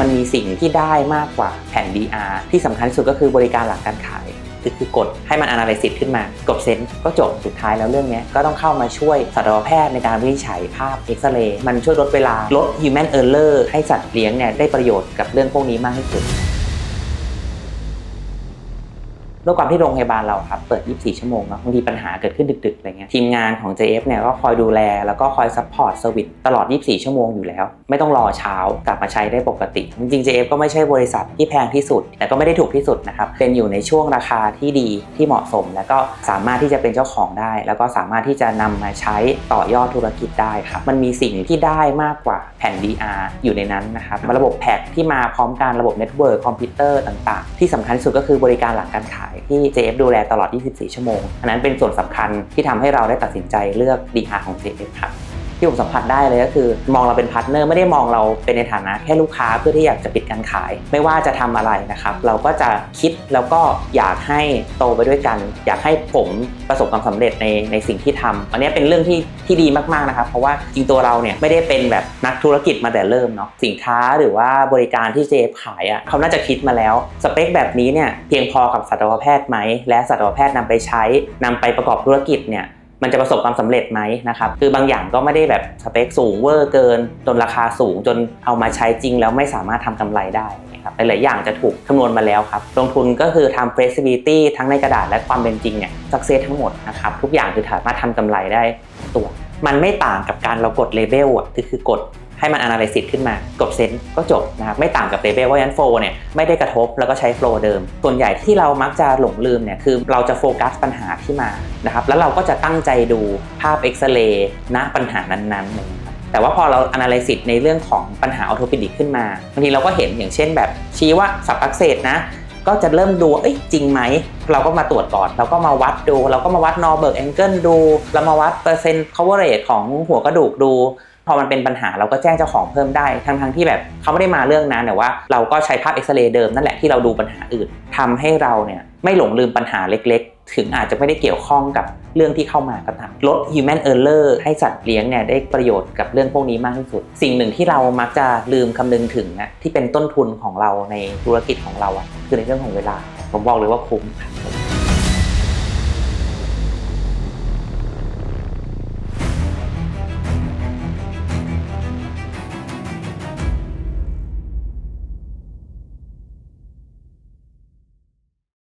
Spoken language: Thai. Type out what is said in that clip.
มันมีสิ่งที่ได้มากกว่าแผ่น DR ที่สำคัญที่สุดก็คือบริการหลังการขายคือคือกดให้มัน analysis ขึ้นมากดเซนก็จบสุดท้ายแล้วเรื่องนี้ก็ต้องเข้ามาช่วยสัตวแพทย์ในการวินิจฉัยภาพเอ็กซเรย์มันช่วยลดเวลาลด human error ให้สัตว์เลี้ยงเนี่ยได้ประโยชน์กับเรื่องพวกนี้มากที่สุด ด้วยความที่โรงพยาบาลเราครับเปิด 24 ชั่วโมงเนาะบางทีปัญหาเกิดขึ้นดึกๆอะไรเงี้ยทีมงานของ JF เนี่ยก็คอยดูแล แล้วก็คอยซัพพอร์ตเซอร์วิสตลอด 24 ชั่วโมงอยู่แล้ว ไม่ต้องรอเช้ากลับมาใช้ได้ปกติ จริงๆ JF ก็ไม่ใช่บริษัทที่แพงที่สุด แต่ก็ไม่ได้ถูกที่สุดนะครับเป็นอยู่ในช่วงราคาที่ดีที่เหมาะสม แล้วก็สามารถที่จะเป็นเจ้าของได้ แล้วก็สามารถที่จะนำมาใช้ต่อยอดธุรกิจได้ครับมันมีสิ่งที่ได้มากกว่าแผ่น DR อยู่ในนั้นนะครับระบบแพ็กที่มาพร้อมกันระบบเน็ตเวิร์กคอมพิวเตอร์ต่าง ๆ ที่สำคัญที่สุดก็คือบริการหลังการขายที่ JF ดูแลตลอด 24 ชั่วโมง อันนั้นเป็นส่วนสำคัญที่ทำให้เราได้ตัดสินใจเลือก DR ของ JF ครับ ที่ผมสัมผัสได้เลยก็คือ มองเราเป็นพาร์ทเนอร์ไม่ได้มองเราเป็นในฐานะแค่ลูกค้าเพื่อที่อยากจะปิดการขาย ไม่ว่าจะทำอะไรนะครับ เราก็จะคิดแล้วก็อยากให้โตไปด้วยกัน อยากให้ผมประสบความสำเร็จในในสิ่งที่ทำอันนี้เป็นเรื่องที่ที่ดีมากๆนะครับ เพราะว่าจริงตัวเราเนี่ยไม่ได้เป็นแบบนักธุรกิจมาแต่เริ่มเนาะสินค้าหรือว่าบริการที่เจฟขายอะ่ะเขาน่าจะคิดมาแล้วสเปคแบบนี้เนี่ยเพียงพอกับสัตวแพทย์ไหมและสัตวแพทย์นำไปใช้นำไปประกอบธุรกิจเนี่ย มันจะประสบความสำเร็จไหมนะครับคือบางอย่างก็ไม่ได้แบบสเปคสูงเวอร์เกิน จนราคาสูงจนเอามาใช้จริงแล้วไม่สามารถทำกำไรได้นะครับหลาย ๆ อย่างจะถูกคำนวณมาแล้วครับ ลงทุนก็คือทำ flexibility ทั้งในกระดาษและความเป็นจริงเนี่ย success ทั้งหมดนะครับ ทุกอย่างคือสามารถทำกำไรได้ตัว มันไม่ต่างกับการเรากดเลเวลอะ คือคือกด ให้มัน analysis ขึ้นมากดเซนก็จบนะครับไม่ต่างกับเลเ e ลเพราะฉะนั้นโฟเนี่ยไม่ได้กระทบแล้วก็ใช้โฟลเดิม ส่วนใหญ่ที่เรามักจะหลงลืมเนี่ยคือเราจะโฟกัสปัญหาที่มานะครับแล้วเราก็จะตั้งใจดูภาพเอ็กซเรย์ณปัญหานั้นๆอะไรอย่างเงี้ยครับแต่ว่าพอเรา analysis ในเรื่องของปัญหาออโทปิดิกขึ้นมาบางทีเราก็เห็นอย่างเช่นแบบชี้ว่าสับอักเสบนะก็จะเริ่มดูเอ้ยจริงไหม เราก็มาตรวจก่อน เราก็มาวัดดู เราก็มาวัดนอเบิร์กแองเกิลดู เรามาวัดเปอร์เซ็นต์ coverage ของหัวกระดูกดู พอมันเป็นปัญหาเราก็แจ้งเจ้าของเพิ่มได้ ทั้งทั้งๆที่แบบเขาไม่ได้มาเรื่องนั้นแต่ว่าเราก็ใช้ภาพเอ็กซเรย์เดิมนั่นแหละที่เราดูปัญหาอื่นทำให้เราเนี่ยไม่หลงลืมปัญหาเล็กๆ ถึงอาจจะไม่ได้เกี่ยวข้องกับเรื่องที่เข้ามาก็ตามลด human error ให้สัตว์เลี้ยงเนี่ยได้ประโยชน์กับเรื่องพวกนี้มากที่สุด สิ่งหนึ่งที่เรามักจะลืมคำนึงถึงนะที่เป็นต้นทุนของเราในธุรกิจของเราอะคือในเรื่องของเวลา ผมบอกเลยว่าคุ้มครับ